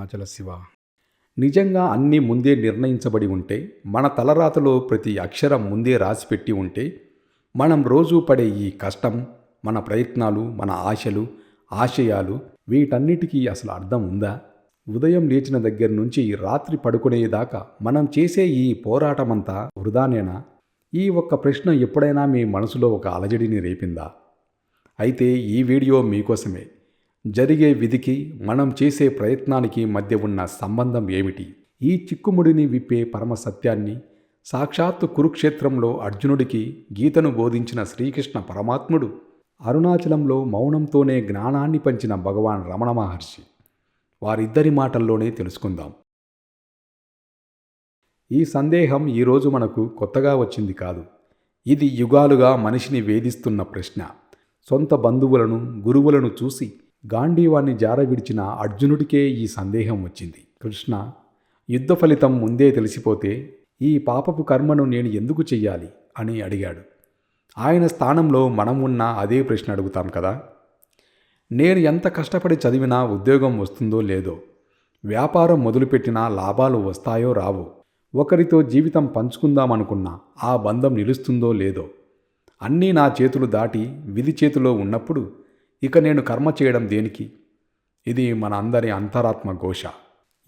అరుణాచల శివ. నిజంగా అన్నీ ముందే నిర్ణయించబడి ఉంటే మన తలరాతలో ప్రతి అక్షరం ముందే రాసిపెట్టి ఉంటే మనం రోజు పడే ఈ కష్టం మన ప్రయత్నాలు మన ఆశలు ఆశయాలు వీటన్నిటికీ అసలు అర్థం ఉందా? ఉదయం లేచిన దగ్గర నుంచి రాత్రి పడుకునేదాకా మనం చేసే ఈ పోరాటమంతా వృధానేనా? ఈ ఒక్క ప్రశ్న ఎప్పుడైనా మీ మనసులో ఒక అలజడిని రేపిందా? అయితే ఈ వీడియో మీకోసమే. జరిగే విధికి మనం చేసే ప్రయత్నానికి మధ్య ఉన్న సంబంధం ఏమిటి? ఈ చిక్కుముడిని విప్పే పరమ సత్యాన్ని సాక్షాత్తు కురుక్షేత్రంలో అర్జునుడికి గీతను బోధించిన శ్రీకృష్ణ పరమాత్ముడు. అరుణాచలంలో మౌనంతోనే జ్ఞానాన్ని పంచిన భగవాన్ రమణ మహర్షి. వారిద్దరి మాటల్లోనే తెలుసుకుందాం. ఈ సందేహం ఈరోజు మనకు కొత్తగా వచ్చింది కాదు. ఇది యుగాలుగా మనిషిని వేధిస్తున్న ప్రశ్న. సొంత బంధువులను గురువులను చూసి గాంధీవాన్ని జారవిడిచిన అర్జునుడికే ఈ సందేహం వచ్చింది. కృష్ణ యుద్ధ ఫలితం ముందే తెలిసిపోతే ఈ పాపపు కర్మను నేను ఎందుకు చెయ్యాలి? అని అడిగాడు. ఆయన స్థానంలో మనం ఉన్న అదే ప్రశ్న అడుగుతాం కదా. నేను ఎంత కష్టపడి చదివినా ఉద్యోగం వస్తుందో లేదో వ్యాపారం మొదలుపెట్టినా లాభాలు వస్తాయో రావో ఒకరితో జీవితం పంచుకుందామనుకున్నా ఆ బంధం నిలుస్తుందో లేదో అన్నీ నా చేతులు దాటి విధి చేతిలో ఉన్నప్పుడు ఇక నేను కర్మ చేయడం దేనికి? ఇది మన అందరి అంతరాత్మ ఘోష.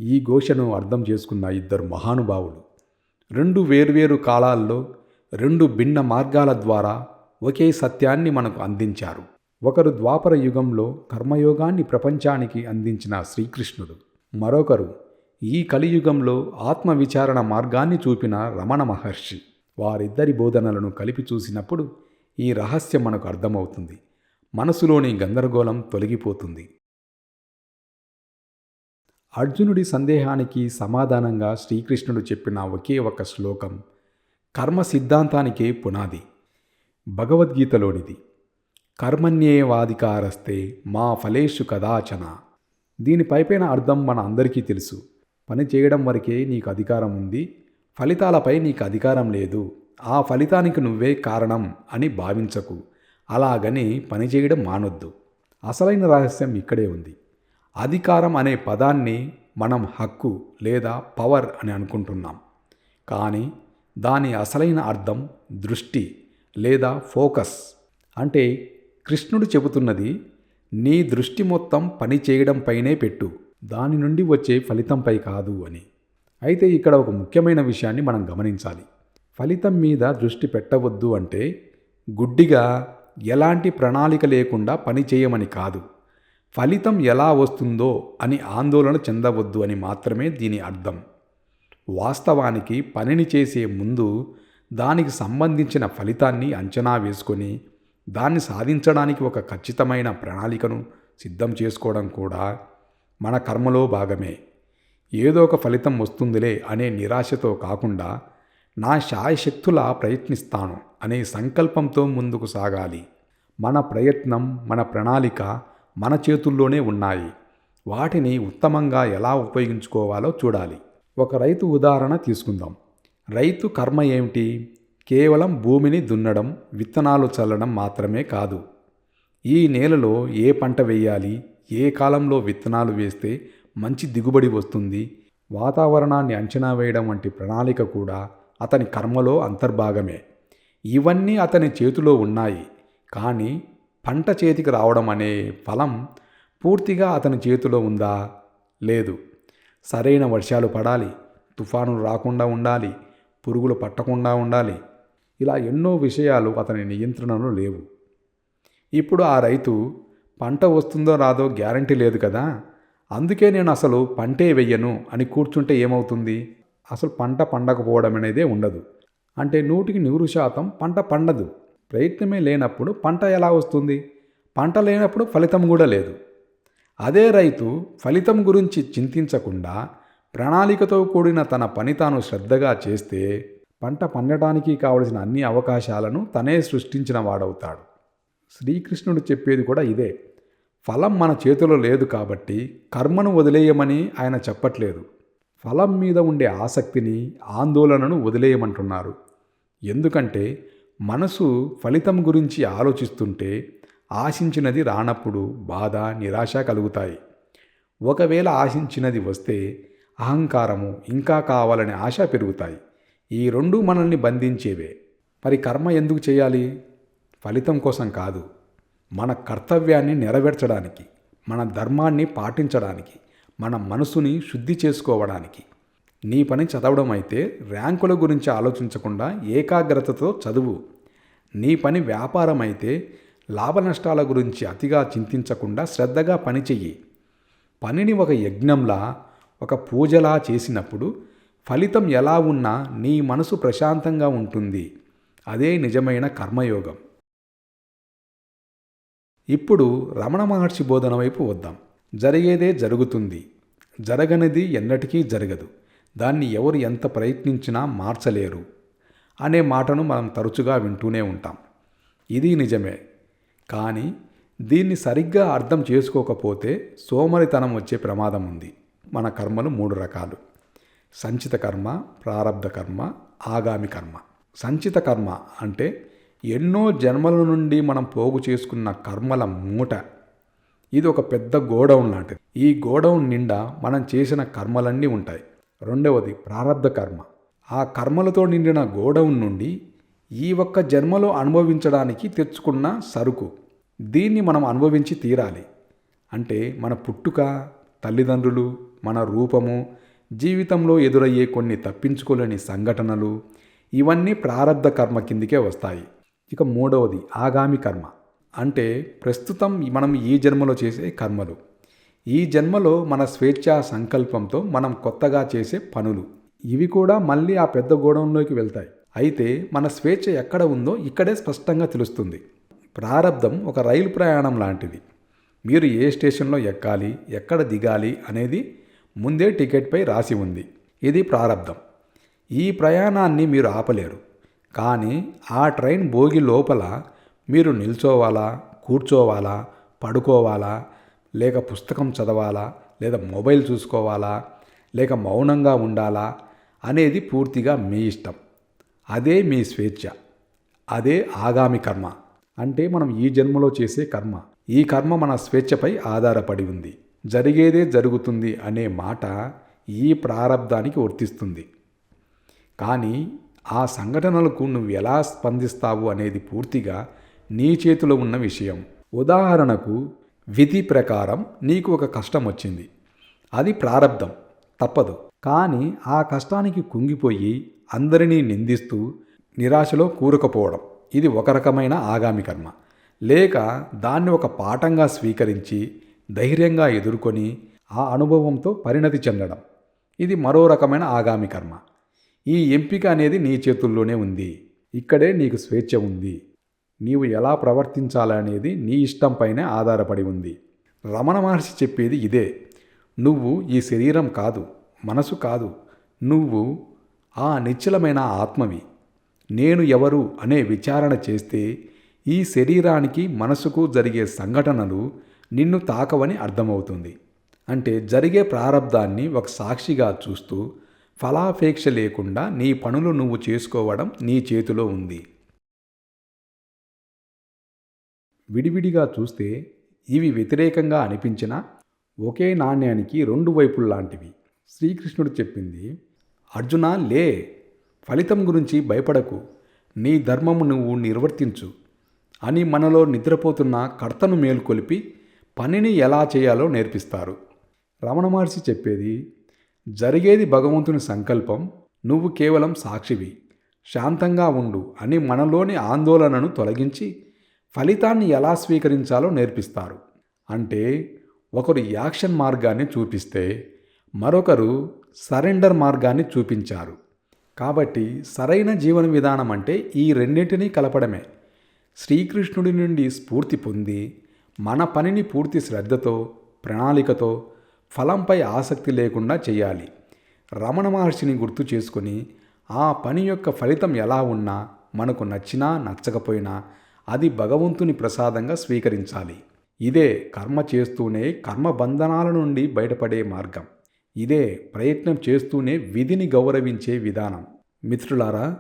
ఈ ఘోషను అర్థం చేసుకున్న ఇద్దరు మహానుభావులు. రెండు వేర్వేరు కాలాల్లో రెండు భిన్న మార్గాల ద్వారా ఒకే సత్యాన్ని మనకు అందించారు. ఒకరు ద్వాపర యుగంలో కర్మయోగాన్ని ప్రపంచానికి అందించిన శ్రీకృష్ణుడు. మరొకరు ఈ కలియుగంలో ఆత్మవిచారణ మార్గాన్ని చూపిన రమణ మహర్షి. వారిద్దరి బోధనలను కలిపి చూసినప్పుడు ఈ రహస్యం మనకు అర్థమవుతుంది. మనసులోని గందరగోళం తొలగిపోతుంది. అర్జునుడి సందేహానికి సమాధానంగా శ్రీకృష్ణుడు చెప్పిన ఒకే ఒక శ్లోకం కర్మ సిద్ధాంతానికే పునాది. భగవద్గీతలోనిది కర్మణ్యేవాధికారస్తే మా ఫలేషు కదాచన. దీని పైపైన అర్థం మన అందరికీ తెలుసు. పని చేయడం వరకే నీకు అధికారం ఉంది ఫలితాలపై నీకు అధికారం లేదు. ఆ ఫలితానికి నువ్వే కారణం అని భావించకు. అలాగని పని చేయడం మానొద్దు. అసలైన రహస్యం ఇక్కడే ఉంది. అధికారం అనే పదాన్ని మనం హక్కు లేదా పవర్ అని అనుకుంటున్నాం. కానీ దాని అసలైన అర్థం దృష్టి లేదా ఫోకస్. అంటే కృష్ణుడు చెబుతున్నది నీ దృష్టి మొత్తం పని చేయడంపైనే పెట్టు. దాని నుండి వచ్చే ఫలితంపై కాదు అని. అయితే ఇక్కడ ఒక ముఖ్యమైన విషయాన్ని మనం గమనించాలి. ఫలితం మీద దృష్టి పెట్టవద్దు అంటే గుడ్డిగా ఎలాంటి ప్రణాళిక లేకుండా పని చేయమని కాదు. ఫలితం ఎలా వస్తుందో అని ఆందోళన చెందవద్దు అని మాత్రమే దీని అర్థం. వాస్తవానికి పనిని చేసే ముందు దానికి సంబంధించిన ఫలితాన్ని అంచనా వేసుకొని దాన్ని సాధించడానికి ఒక ఖచ్చితమైన ప్రణాళికను సిద్ధం చేసుకోవడం కూడా మన కర్మలో భాగమే. ఏదో ఒక ఫలితం వస్తుందిలే అనే నిరాశతో కాకుండా నా శాయశక్తులా ప్రయత్నిస్తాను అనే సంకల్పంతో ముందుకు సాగాలి. మన ప్రయత్నం మన ప్రణాళిక మన చేతుల్లోనే ఉన్నాయి. వాటిని ఉత్తమంగా ఎలా ఉపయోగించుకోవాలో చూడాలి. ఒక రైతు ఉదాహరణ తీసుకుందాం. రైతు కర్మ ఏమిటి? కేవలం భూమిని దున్నడం విత్తనాలు చల్లడం మాత్రమే కాదు. ఈ నేలలో ఏ పంట వేయాలి? ఏ కాలంలో విత్తనాలు వేస్తే మంచి దిగుబడి వస్తుంది? వాతావరణాన్ని అంచనా వేయడం వంటి ప్రణాళిక కూడా అతని కర్మలో అంతర్భాగమే. ఇవన్నీ అతని చేతిలో ఉన్నాయి. కానీ పంట చేతికి రావడం అనే ఫలం పూర్తిగా అతని చేతిలో ఉందా? లేదు. సరైన వర్షాలు పడాలి. తుఫానులు రాకుండా ఉండాలి. పురుగులు పట్టకుండా ఉండాలి. ఇలా ఎన్నో విషయాలు అతని నియంత్రణలో లేవు. ఇప్పుడు ఆ రైతు పంట వస్తుందో రాదో గ్యారంటీ లేదు కదా? అందుకే నేను అసలు పంటే వెయ్యను అని కూర్చుంటే ఏమవుతుంది? అసలు పంట పండకపోవడం అనేదే ఉండదు. అంటే నూటికి నూరు శాతం పంట పండదు. ప్రయత్నమే లేనప్పుడు పంట ఎలా వస్తుంది? పంట లేనప్పుడు ఫలితం కూడా లేదు. అదే రైతు ఫలితం గురించి చింతించకుండా ప్రణాళికతో కూడిన తన పని తాను శ్రద్ధగా చేస్తే పంట పండటానికి కావలసిన అన్ని అవకాశాలను తనే సృష్టించిన వాడవుతాడు. శ్రీకృష్ణుడు చెప్పేది కూడా ఇదే. ఫలం మన చేతిలో లేదు కాబట్టి కర్మను వదిలేయమని ఆయన చెప్పట్లేదు. ఫలం మీద ఉండే ఆసక్తిని ఆందోళనను వదిలేయమంటున్నారు. ఎందుకంటే మనసు ఫలితం గురించి ఆలోచిస్తుంటే ఆశించినది రానప్పుడు బాధ నిరాశ కలుగుతాయి. ఒకవేళ ఆశించినది వస్తే అహంకారము ఇంకా కావాలనే ఆశ పెరుగుతాయి. ఈ రెండు మనల్ని బంధించేవే. మరి కర్మ ఎందుకు చేయాలి? ఫలితం కోసం కాదు. మన కర్తవ్యాన్ని నెరవేర్చడానికి మన ధర్మాన్ని పాటించడానికి మన మనసుని శుద్ధి చేసుకోవడానికి. నీ పని చదవడం అయితే ర్యాంకుల గురించి ఆలోచించకుండా ఏకాగ్రతతో చదువు. నీ పని వ్యాపారం అయితే లాభ నష్టాల గురించి అతిగా చింతించకుండా శ్రద్ధగా పని చెయ్యి. పనిని ఒక యజ్ఞంలా ఒక పూజలా చేసినప్పుడు ఫలితం ఎలా ఉన్నా నీ మనసు ప్రశాంతంగా ఉంటుంది. అదే నిజమైన కర్మయోగం. ఇప్పుడు రమణ మహర్షి బోధన వైపు వద్దాం. జరిగేదే జరుగుతుంది. జరగనిది ఎన్నటికీ జరగదు. దాన్ని ఎవరు ఎంత ప్రయత్నించినా మార్చలేరు అనే మాటను మనం తరచుగా వింటూనే ఉంటాం. ఇది నిజమే. కానీ దీన్ని సరిగ్గా అర్థం చేసుకోకపోతే సోమరితనం వచ్చే ప్రమాదం ఉంది. మన కర్మలు మూడు రకాలు. సంచిత కర్మ ప్రారబ్ధ కర్మ ఆగామి కర్మ. సంచిత కర్మ అంటే ఎన్నో జన్మల నుండి మనం పోగు చేసుకున్న కర్మల మూట. ఇది ఒక పెద్ద గోడౌన్ లాంటిది. ఈ గోడౌన్ నిండా మనం చేసిన కర్మలన్నీ ఉంటాయి. రెండవది ప్రారబ్ధ కర్మ. ఆ కర్మలతో నిండిన గోడౌన్ నుండి ఈ ఒక్క జన్మలో అనుభవించడానికి తెచ్చుకున్న సరుకు. దీన్ని మనం అనుభవించి తీరాలి. అంటే మన పుట్టుక తల్లిదండ్రులు మన రూపము జీవితంలో ఎదురయ్యే కొన్ని తప్పించుకోలేని సంఘటనలు ఇవన్నీ ప్రారబ్ధ కర్మ కిందికే వస్తాయి. ఇక మూడవది ఆగామి కర్మ. అంటే ప్రస్తుతం మనం ఈ జన్మలో చేసే కర్మలు. ఈ జన్మలో మన స్వేచ్ఛా సంకల్పంతో మనం కొత్తగా చేసే పనులు. ఇవి కూడా మళ్ళీ ఆ పెద్ద గోడంలోకి వెళ్తాయి. అయితే మన స్వేచ్ఛ ఎక్కడ ఉందో ఇక్కడే స్పష్టంగా తెలుస్తుంది. ప్రారంధం ఒక రైలు ప్రయాణం లాంటిది. మీరు ఏ స్టేషన్లో ఎక్కాలి ఎక్కడ దిగాలి అనేది ముందే టికెట్పై రాసి ఉంది. ఇది ప్రారంధం ఈ ప్రయాణాన్ని మీరు ఆపలేరు. కానీ ఆ ట్రైన్ భోగి లోపల మీరు నిల్చోవాలా కూర్చోవాలా పడుకోవాలా లేక పుస్తకం చదవాలా లేదా మొబైల్ చూసుకోవాలా లేక మౌనంగా ఉండాలా అనేది పూర్తిగా మీ ఇష్టం. అదే మీ స్వేచ్ఛ. అదే ఆగామి కర్మ. అంటే మనం ఈ జన్మలో చేసే కర్మ. ఈ కర్మ మన స్వేచ్ఛపై ఆధారపడి ఉంది. జరిగేదే జరుగుతుంది అనే మాట ఈ ప్రారంధానికి వర్తిస్తుంది. కానీ ఆ సంఘటనలకు నువ్వు ఎలా స్పందిస్తావు అనేది పూర్తిగా నీ చేతిలో ఉన్న విషయం. ఉదాహరణకు విధి ప్రకారం నీకు ఒక కష్టం వచ్చింది. అది ప్రారంధం తప్పదు. కానీ ఆ కష్టానికి కుంగిపోయి అందరినీ నిందిస్తూ నిరాశలో కూరుకుపోవడం. ఇది ఒక రకమైన ఆగామి కర్మ. లేక దాన్ని ఒక పాఠంగా స్వీకరించి ధైర్యంగా ఎదుర్కొని ఆ అనుభవంతో పరిణతి చెందడం. ఇది మరో రకమైన ఆగామి కర్మ. ఈ ఎంపిక అనేది నీ చేతుల్లోనే ఉంది. ఇక్కడే నీకు స్వేచ్ఛ ఉంది. నీవు ఎలా ప్రవర్తించాలనేది నీ ఇష్టంపైనే ఆధారపడి ఉంది. రమణ మహర్షి చెప్పేది ఇదే. నువ్వు ఈ శరీరం కాదు మనసు కాదు. నువ్వు ఆ నిశ్చలమైన ఆత్మవి. నేను ఎవరు అనే విచారణ చేస్తే ఈ శరీరానికి మనసుకు జరిగే సంఘటనలు నిన్ను తాకవని అర్థమవుతుంది. అంటే జరిగే ప్రారంధాన్ని ఒక సాక్షిగా చూస్తూ ఫలాపేక్ష లేకుండా నీ పనులు నువ్వు చేసుకోవడం నీ చేతిలో ఉంది. విడివిడిగా చూస్తే ఇవి వ్యతిరేకంగా అనిపించినా ఒకే నాణ్యానికి రెండు వైపుల్లాంటివి శ్రీకృష్ణుడు చెప్పింది అర్జున లే. ఫలితం గురించి భయపడకు. నీ ధర్మము నువ్వు నిర్వర్తించు అని మనలో నిద్రపోతున్న కర్తను మేలుకొలిపి పనిని ఎలా చేయాలో నేర్పిస్తారు. రమణ మహర్షి చెప్పేది జరిగేది భగవంతుని సంకల్పం నువ్వు కేవలం సాక్షివి. శాంతంగా ఉండు అని మనలోని ఆందోళనను తొలగించి ఫలితాన్ని ఎలా స్వీకరించాలో నేర్పిస్తారు. అంటే ఒకరు యాక్షన్ మార్గాన్ని చూపిస్తే మరొకరు సరెండర్ మార్గాన్ని చూపించారు. కాబట్టి సరైన జీవన విధానం అంటే ఈ రెండింటినీ కలపడమే. శ్రీకృష్ణుడి నుండి స్ఫూర్తి పొంది మన పనిని పూర్తి శ్రద్ధతో ప్రణాళికతో ఫలంపై ఆసక్తి లేకుండా చేయాలి. రమణ మహర్షిని గుర్తు చేసుకొని ఆ పని యొక్క ఫలితం ఎలా ఉన్నా మనకు నచ్చినా నచ్చకపోయినా అది భగవంతుని ప్రసాదంగా స్వీకరించాలి. ఇదే కర్మ చేస్తూనే కర్మ బంధనాల నుండి బయటపడే మార్గం. ఇదే ప్రయత్నం చేస్తూనే విధిని గౌరవించే విధానం. మిత్రులారా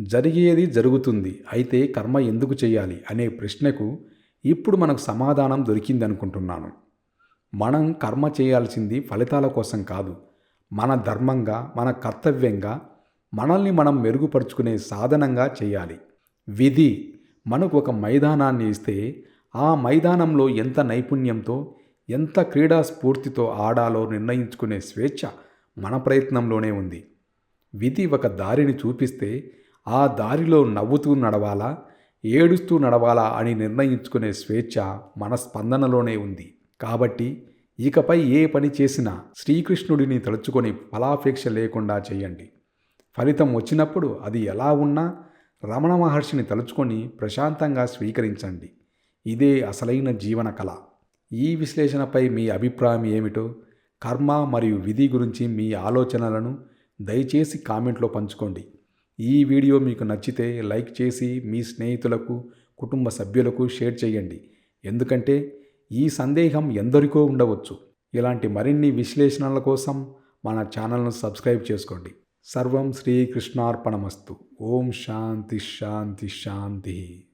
జరిగేది జరుగుతుంది. అయితే కర్మ ఎందుకు చేయాలి అనే ప్రశ్నకు ఇప్పుడు మనకు సమాధానం దొరికిందనుకుంటున్నాను. మనం కర్మ చేయాల్సింది ఫలితాల కోసం కాదు. మన ధర్మంగా మన కర్తవ్యంగా మనల్ని మనం మెరుగుపరుచుకునే సాధనంగా చేయాలి. విధి మనకు ఒక మైదానాన్ని ఇస్తే ఆ మైదానంలో ఎంత నైపుణ్యంతో ఎంత క్రీడా స్ఫూర్తితో ఆడాలో నిర్ణయించుకునే స్వేచ్ఛ మన ప్రయత్నంలోనే ఉంది. విధి ఒక దారిని చూపిస్తే ఆ దారిలో నవ్వుతూ నడవాలా ఏడుస్తూ నడవాలా అని నిర్ణయించుకునే స్వేచ్ఛ మన స్పందనలోనే ఉంది. కాబట్టి ఇకపై ఏ పని చేసినా శ్రీకృష్ణుడిని తలుచుకొని ఫలాపేక్ష లేకుండా చేయండి. ఫలితం వచ్చినప్పుడు అది ఎలా ఉన్నా రమణ మహర్షిని తలుచుకొని ప్రశాంతంగా స్వీకరించండి. ఇదే అసలైన జీవన కళ. ఈ విశ్లేషణపై మీ అభిప్రాయం ఏమిటో కర్మ మరియు విధి గురించి మీ ఆలోచనలను దయచేసి కామెంట్లో పంచుకోండి. ఈ వీడియో మీకు నచ్చితే లైక్ చేసి మీ స్నేహితులకు కుటుంబ సభ్యులకు షేర్ చేయండి. ఎందుకంటే ఈ సందేహం ఎందరికో ఉండవచ్చు. ఇలాంటి మరిన్ని విశ్లేషణల కోసం మన ఛానల్ను సబ్స్క్రైబ్ చేసుకోండి. సర్వం శ్రీకృష్ణార్పణమస్తు. ఓం శాంతి శాంతి శాంతి.